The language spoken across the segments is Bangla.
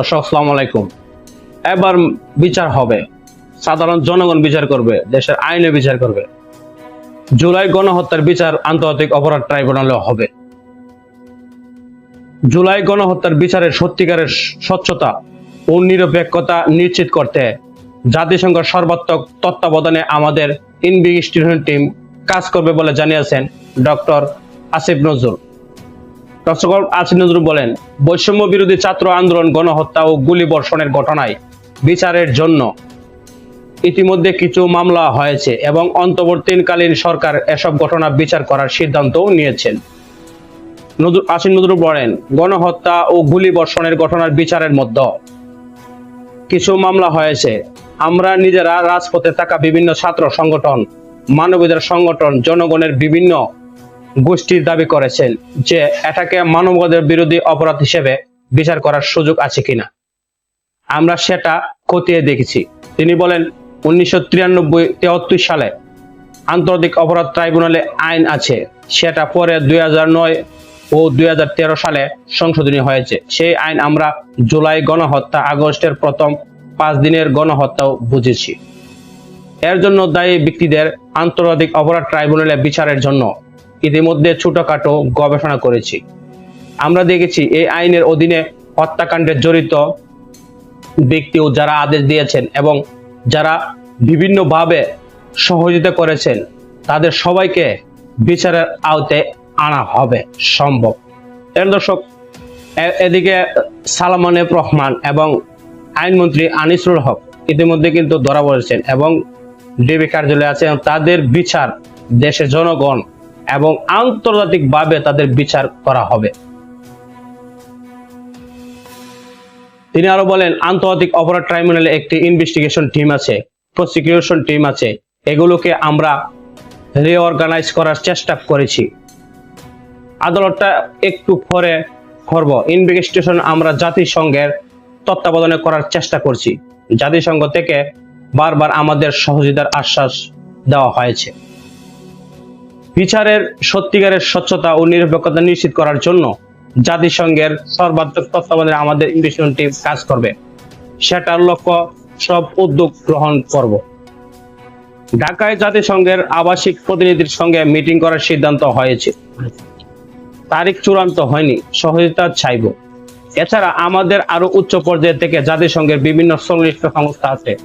দর্শক, আসসালামু আলাইকুম। এবার বিচার হবে। সাধারণ জনগণ বিচার করবে, দেশের আইনে বিচার করবে। জুলাই গণহত্যার বিচার আন্তর্জাতিক অপরাধ ট্রাইব্যুনালে হবে। জুলাই গণহত্যার বিচারের সত্যিকারের স্বচ্ছতা ও নিরপেক্ষতা নিশ্চিত করতে জাতিসংঘের সর্বাত্মক তত্ত্বাবধানে আমাদের ইনভেস্টিগেশন টিম কাজ করবে বলে জানিয়েছেন ডক্টর আসিফ নজরুল। ডক্টর আসিফ নজরুল বলেন, বৈষম্য বিরোধী ছাত্র আন্দোলন, গণহত্যা ও গুলি বর্ষণের ঘটনায় বিচারের জন্য ইতিমধ্যে কিছু মামলা হয়েছে এবং অন্তর্বর্তীকালীন সরকার এসব ঘটনা বিচার করার সিদ্ধান্তও নিয়েছেন। আসিফ নজরুল বলেন, গণহত্যা ও গুলি বর্ষণের ঘটনার বিচারের মধ্যে কিছু মামলা হয়েছে। আমরা নিজেরা রাজপথে থাকা বিভিন্ন ছাত্র সংগঠন মানবাধিকার সংগঠন, জনগণের বিভিন্ন গোষ্ঠীর দাবি করেছেন যে এটাকে মানবাধিকার বিরোধী অপরাধ হিসেবে বিচার করার সুযোগ আছে কিনা। আমরা সেটা খতিয়ে দেখেছি। তিনি বলেন, উনিশশো তিরানব্বই তেহত্তর সালে আন্তর্জাতিক অপরাধ ট্রাইব্যুনালে আইন আছে। সেটা পরে দুই ও দুই হাজার তেরো সালে সংশোধনী হয়েছে। সেই আইন আমরা জুলাই গণহত্যা আগস্টের প্রথম পাঁচ দিনের গণহত্যাও বুঝেছি। এর জন্য দায়ী ব্যক্তিদের আন্তর্জাতিক অপরাধ ট্রাইব্যুনালে বিচারের জন্য ইতিমধ্যে ছোটখাটো গবেষণা করেছি। আমরা দেখেছি এই আইনের অধীনে হত্যাকাণ্ডে জড়িত ব্যক্তিও যারা আদেশ দিয়েছেন এবং যারা বিভিন্নভাবে সহযোগিতা করেছেন, তাদের সবাইকে বিচারের আওতায় আনা হবে সম্ভব। এর দর্শক এদিকে সালমানেব রহমান এবং আইনমন্ত্রী আনিসুল হক ইতিমধ্যে কিন্তু ধরা পড়েছেন এবং ডিবি কার্যালয়ে আছেন তাদের বিচার দেশের জনগণ এবং আন্তর্জাতিকভাবে তাদের বিচার করা হবে। তিনি আরও বলেন, আন্তর্জাতিক অপরাধ ট্রাইব্যুনালে একটি ইনভেস্টিগেশন টিম আছে প্রসিকিউশন টিম আছে। এগুলোকে আমরা রিঅর্গানাইজ করার চেষ্টা করেছি। আদালতটা একটু পরে করব। ইনভেস্টিগেশন আমরা জাতিসংঘের তত্ত্বাবধানে করার চেষ্টা করছি। জাতিসংঘ থেকে বারবার আমাদের সহযোগিতার আশ্বাস দেওয়া হয়েছে। বিচারের সত্যিকারের স্বচ্ছতা ও নিরপেক্ষতা নিশ্চিত করার জন্য জাতিসংঘের সর্বাত্মক তত্ত্বাবধানে আমাদের ইনভেস্টিগেশন টিম কাজ করবে। সেটার লক্ষ্য সব উদ্যোগ গ্রহণ করব। ঢাকায় জাতিসংঘের আবাসিক প্রতিনিধির সঙ্গে মিটিং করার সিদ্ধান্ত হয়েছে। তারিখ চূড়ান্ত হয়নি, সহযোগিতা চাইব। এছাড়া আমাদের আরও উচ্চ পর্যায়ে থেকে জাতিসংঘের বিভিন্ন সংশ্লিষ্ট সংস্থা আছে।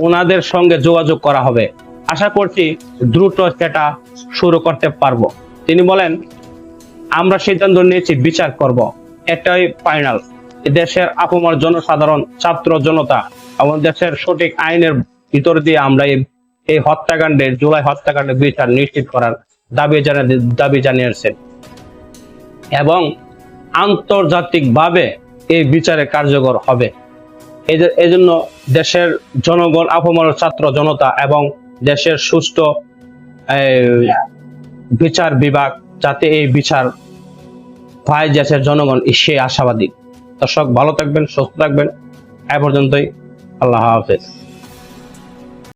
ওনাদের সঙ্গে যোগাযোগ করা হবে। আশা করছি দ্রুত সেটা শুরু করতে পারব। তিনি বলেন, আমরা সিদ্ধান্ত নিয়েছি, বিচার করব। এটাই ফাইনাল দেশের আপমার জনসাধারণ, ছাত্র জনতা এবং দেশের সঠিক আইনের ভিতর দিয়ে আমরা এই হত্যাকাণ্ডের জুলাই হত্যাকাণ্ডের বিচার নিশ্চিত করার দাবি জানা, দাবি জানিয়েছেন এবং আন্তর্জাতিকভাবে এই বিচারে কার্যকর হবে। এই যে- এই জন্য দেশের জনগণ, আপমর ছাত্র জনতা এবং দেশের সুস্থ বিচার বিভাগ, যাতে এই বিচার পায় দেশের জনগণ সে আশাবাদী। দর্শক, ভালো থাকবেন, সুস্থ থাকবেন। এ পর্যন্তই। আল্লাহ হাফেজ।